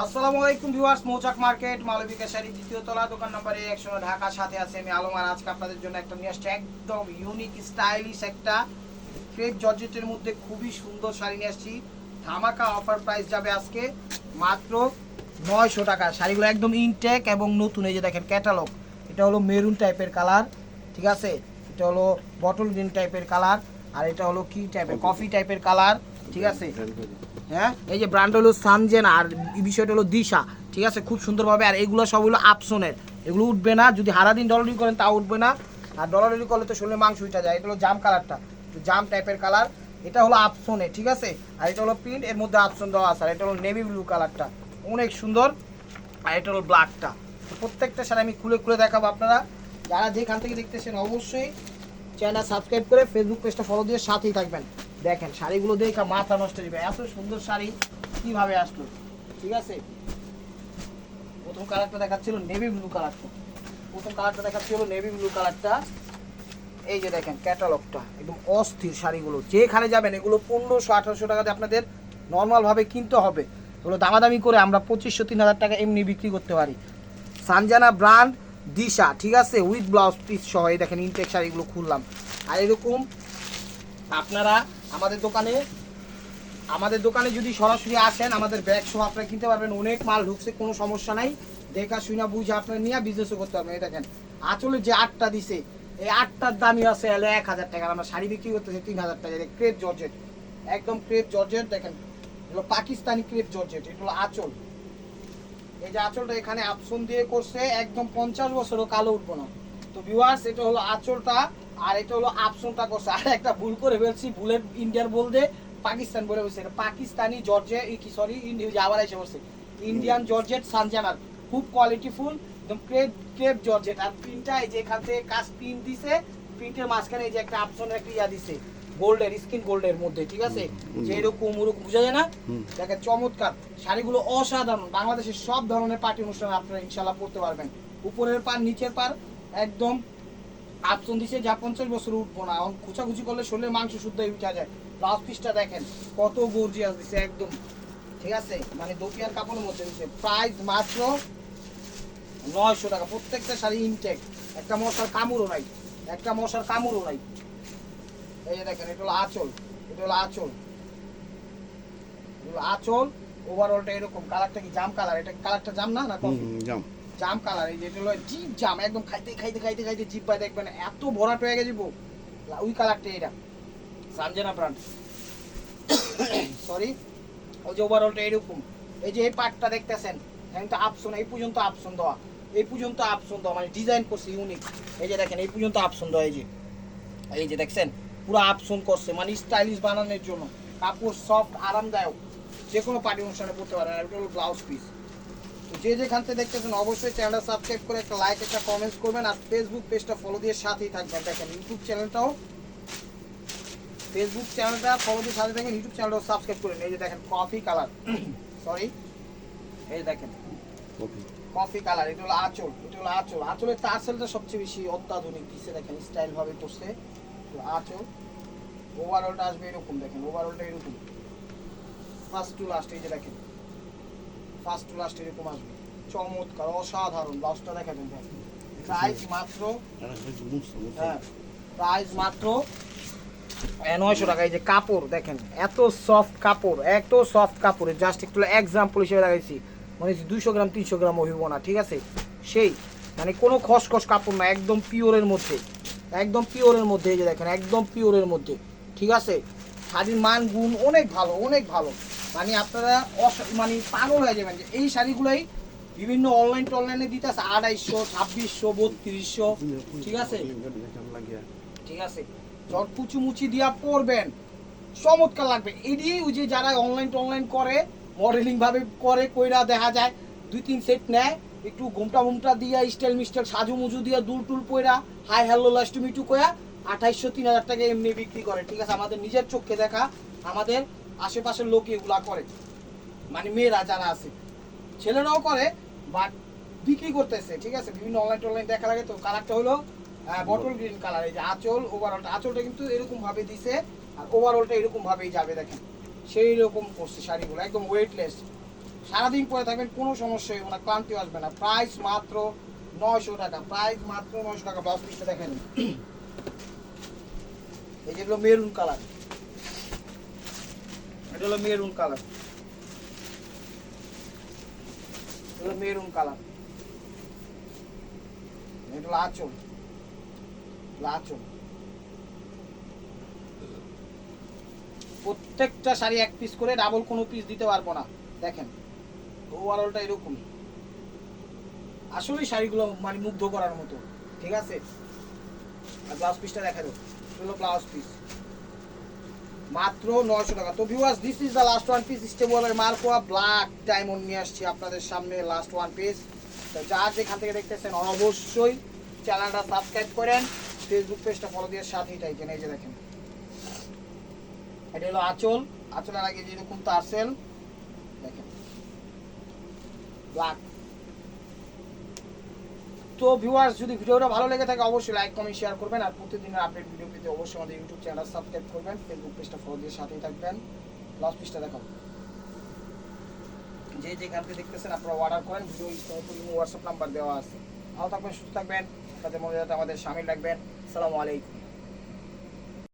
আসসালামু আলাইকুম viewers, Mouchak market Malabika sari দ্বিতীয় তলা, দোকান নম্বরে একশো ঢাকা, সাথে আছে আমি আলম। আর আজকে আপনাদের জন্য একটা নিয়ে আসছি একদম ইউনিক স্টাইলিশ একটা ক্রেপ জর্জেটের মধ্যে খুবই সুন্দর শাড়ি নিয়ে আসছি। ধামাকা অফার প্রাইস যাবে আজকে মাত্র নয়শো টাকা। শাড়িগুলো একদম ইনটেক এবং নতুন, এই যে দেখেন ক্যাটালগ এটা হলো মেরুন টাইপের কালার ঠিক আছে? এটা হলো বটল গ্রিন টাইপের কালার আর এটা হলো কি টাইপের কফি টাইপের কালার ঠিক আছে? হ্যাঁ? এই যে ব্র্যান্ড হলো সানজেন আর বিষয়টা হলো দিশা, ঠিক আছে? খুব সুন্দরভাবে। আর এগুলো সব হলো আপসনের। এগুলো উঠবে না। যদি হারাদিন ডলারি করেন তা উঠবে না। আর ডলারি করলে তো শরীরে মাংস উঠা যায়। এটা হলো জাম কালারটা জাম টাইপের কালার এটা হলো আপসনে ঠিক আছে? আর এটা হলো প্রিন্ট এর মধ্যে আপসন দেওয়া আছে। আর এটা হলো নেভি ব্লু কালারটা অনেক সুন্দর। আর এটা হলো ব্ল্যাকটা প্রত্যেকটা শাড়ি আমি খুলে খুলে দেখাবো আপনারা। যারা যেখান থেকে দেখতেছেন, অবশ্যই চ্যানেল সাবস্ক্রাইব করে ফেসবুক পেজটা ফলো দিয়ে সাথেই থাকবেন। দেখেন, শাড়িগুলো দেখে মাথা নষ্ট হয়ে যাবে। এত সুন্দর শাড়ি কীভাবে আসলো? ঠিক আছে? প্রথম কালারটা দেখাচ্ছিল নেভি ব্লু কালারটা। প্রথম কালারটা দেখাচ্ছিল নেভি ব্লু কালারটা। এই যে দেখেন ক্যাটালগটা একদম অস্থির শাড়িগুলো। যেখানে যাবেন, এগুলো পনেরোশো, আঠারোশো টাকাতে আপনাদের নর্মালভাবে কিনতে হবে। এগুলো দামাদামি করে আমরা পঁচিশশো, তিন হাজার টাকা এমনি বিক্রি করতে পারি। সানজানা ব্র্যান্ড দিশা, ঠিক আছে? উইথ ব্লাউজ পিস সহ, এই দেখেন ইনটেক শাড়িগুলো খুললাম। আর এরকম আপনারা আমাদের দোকানে আমাদের দোকানে যদি সরাসরি আসেন, আমাদের ব্যাগ সহ আপনারা কিনতে পারবেন। অনেক মাল ঢুকছে, কোনো সমস্যা নাই। দেখা শুনা বুঝে আপনারা নিয়ে বিজনেসও করতে পারবেন। এই দেখেন আচলে যে আটটা দিছে, এই আটটার দামই আছে হলো এক হাজার টাকা। আমরা শাড়ি বিক্রি করতেছি তিন হাজার টাকা। ক্রেপ জর্জেট একদম ক্রেপ জর্জেট দেখেন, এগুলো পাকিস্তানি ক্রেপ জর্জেট এগুলো আঁচল। এই যে আঁচলটা এখানে আপসন দিয়ে করছে, একদম পঞ্চাশ বছরও কালো উঠবো না। তো ভিউয়ার্স এটা হলো আঁচলটা আর এটা হলো আপসনটা করছে। আর একটা ভুল করে ফেলছি ভুলের ইন্ডিয়ার বলতে পাকিস্তান বলে বলছে। এটা পাকিস্তানি জর্জে কি সরি আবার এসে বলছে। ইন্ডিয়ান জর্জেট সানজানার খুব কোয়ালিটিফুল একদম ক্রেপ ক্রেপ জর্জেট আর প্রিন্টটা এই যে এখান থেকে কাজ প্রিন্ট দিছে প্রিন্টের মাঝখানে এই যে একটা আপসনের একটা ইয়া দিছে। গোল্ডের স্কিন গোল্ডের মধ্যে ঠিক আছে? যে এরকম ওরকম বোঝা যায় না? দেখেন চমৎকার। শাড়িগুলো অসাধারণ। বাংলাদেশের সব ধরনের পার্টি অনুষ্ঠানে আপনারা ইনশাল্লাহ পড়তে পারবেন। উপরের পার নিচের পার একদম আপসন দিছে যা পঞ্চাশ বছর উঠবো না। এখন খুচাখুচি করলে শরীরের মাংস শুদ্ধ উঠা যায়। ব্লাউজ পিসটা দেখেন কত গর্জিয়াস দিছে একদম। ঠিক আছে? মানে দোকিয়ার কাপড়ের মধ্যে দিছে প্রাইস মাত্র নয়শো টাকা। প্রত্যেকটা শাড়ি ইনটেক একটা মশার কামড়ও নাই। একটা মশার কামড়ও নাই। এই যে দেখেন এটা হলো আঁচল। এটা হলো আঁচল। আঁচল। ওভারঅলটা এরকম। কালারটা কি? জাম কালার এটা কালারটা জাম না না কফি জাম কালার এই যেটা হলো জিপ জাম একদম খাইতে খাইতে খাইতে খাইতে পাই দেখবেন এত ভরাট হয়ে গেছে বউ। ওই কালারটা এটা সানজেনা ব্র্যান্ড সরি ওই যে ওভারঅলটা এরকম। এই যে এই পার্টটা দেখতেছেন একটা আপসন এই পর্যন্ত আপসন দেওয়া। এই পর্যন্ত আপসন দেওয়া মানে ডিজাইন করছে ইউনিক এই যে দেখেন, এই পর্যন্ত আপসন দেওয়া, এই যে। এই যে দেখছেন, পুরো আপসন করছে মানে স্টাইলিশ বানানোর জন্য। কাপড় সফট আরামদায়ক। যে কোনো পার্টি অনুষ্ঠানে পড়তে পারেন এটা হলো ব্লাউজ পিস যে যেখান থেকে দেখতেছেন অবশ্যই চ্যানেলটা সাবস্ক্রাইব করে একটা লাইক একটা কমেন্টস করবেন আর ফেসবুক পেজটা ফলো দিয়ে সাথেই থাকবেন। দেখেন ইউটিউব চ্যানেলটাও ফেসবুক চ্যানেলটা ফলো দিয়ে সাথে থাকেন ইউটিউব চ্যানেলটাও সাবস্ক্রাইব করেন এই যে দেখেন কফি কালার সরি এই যে দেখেন কফি কালার এটা হলো আঁচল এটা হলো আঁচল। আঁচলের টার্সেলটা সবচেয়ে বেশি অত্যাধুনিক দিচ্ছে দেখেন স্টাইল ভাবে করছে। তো আঁচল ওভারঅলটা আসবে এরকম দেখেন ওভারঅলটা এরকম। ফার্স্ট টু লাস্ট এই যে দেখেন। ফার্স্ট টু লাস্ট এরকম আসবে। চমৎকার অসাধারণ ব্লাউজটা দেখা দেন দেখেন প্রাইস মাত্র হ্যাঁ প্রাইস মাত্র নয়শো টাকা। এই যে কাপড় দেখেন এত সফট কাপড় এত সফট কাপড়। জাস্ট একটু এক্সাম্পল হিসেবে দেখাইছি। মানে দুইশো গ্রাম তিনশো গ্রাম হইব না ঠিক আছে? সেই মানে কোনো খসখস কাপড় না একদম পিওরের মধ্যে। একদম পিওরের মধ্যে এই যে দেখেন একদম পিওরের মধ্যে ঠিক আছে? শাড়ির মান গুণ অনেক ভালো অনেক ভালো। মানে আপনারা মানে পাগল হয়ে যাবেন যে এই শাড়িগুলোই বিভিন্ন অনলাইন টনলাইনে দিতে আছে, আড়াইশো, ছাব্বিশশো, বত্রিশশো, ঠিক আছে? ঠিক আছে। যখন কুচু মুচি দিয়া পরবেন। চমৎকার লাগবে। এডি, ওই যে যারা অনলাইন টনলাইন করে মডেলিং ভাবে করে, কইরা দেখা যায়, দুই তিন সেট নেয়, একটু ঘুমটা মুমটা দিয়া স্টাইল মিস্টাইল সাজু মুজু দিয়া দুল টুল পয়রা হাই হ্যালো লাস্ট মিটু কয়া আঠাইশশো, তিন হাজার টাকা এমনি বিক্রি করে। ঠিক আছে, আমাদের নিজের চোখে দেখা, আমাদের আশেপাশের লোক এগুলা করে। মানে মেয়েরা যারা আছে। ছেলেরাও করে বাট বিক্রি করতেছে, ঠিক আছে? বিভিন্ন অনলাইন টনলাইন দেখা লাগে তো, কালারটা হলো বটল গ্রিন কালার এই যে আঁচল ওভারঅলটা আঁচলটা কিন্তু এরকম ভাবে দিছে, আর ওভারঅলটা এরকম ভাবেই যাবে, দেখেন। সেই রকম করছে শাড়িগুলো, একদম ওয়েটলেস সারাদিন পরে থাকবেন, কোনো সমস্যা হবে না ক্লান্তি আসবে না। প্রাইস মাত্র নয়শো টাকা প্রাইস মাত্র নয়শো টাকা ব্লাউজ পিসটা দেখেন। এই যেগুলো মেরুন কালার হলো মেরুন কালার হলো মেরুন কালার এটা প্রত্যেকটা শাড়ি এক পিস করে ডাবল কোনো পিস দিতে পারব না। দেখেন ওভারঅলটা এরকম আসলেই শাড়িগুলো মানে মুগ্ধ করার মতো। ঠিক আছে? আর ব্লাউজ পিসটা দেখা দেবো হলো ব্লাউজ পিস মাত্র নয়শো টাকা। তো viewers this is the last one piece স্টেবলের মার্কোয়া ব্ল্যাক ডায়মন্ড নিয়ে আসছি আপনাদের সামনে লাস্ট ওয়ান পিস তো যার যেখান থেকে দেখতেছেন, অবশ্যই চ্যানেলটা সাবস্ক্রাইব করেন। ফেসবুক পেজটা ফলো দিয়ে সাথেই থাকেন, এই যে দেখেন। এটা হলো আঁচল। আঁচলের আগে যেরকম তারসেল দেখেন। ব্ল্যাক তো ভিউয়ার্স যদি ভিডিওটা ভালো লেগে থাকে, অবশ্যই লাইক কমেন্ট শেয়ার করবেন। আর প্রতিদিনের আপডেট ভিডিও পেতে অবশ্যই আমাদের ইউটিউব চ্যানেল সাবস্ক্রাইব করবেন ফেসবুক পেজটা ফলো দিয়ে সাথেই থাকবেন। লাস্ট পেজটা দেখাও যে যেখান থেকে দেখতেছেন, আপনারা অর্ডার করেন ভিডিও হোয়াটসঅ্যাপ নাম্বার দেওয়া আছে। ভালো থাকবেন, সুস্থ থাকবেন তাদের মনে আমাদের সামিল রাখবেন। সালামু আলাইকুম।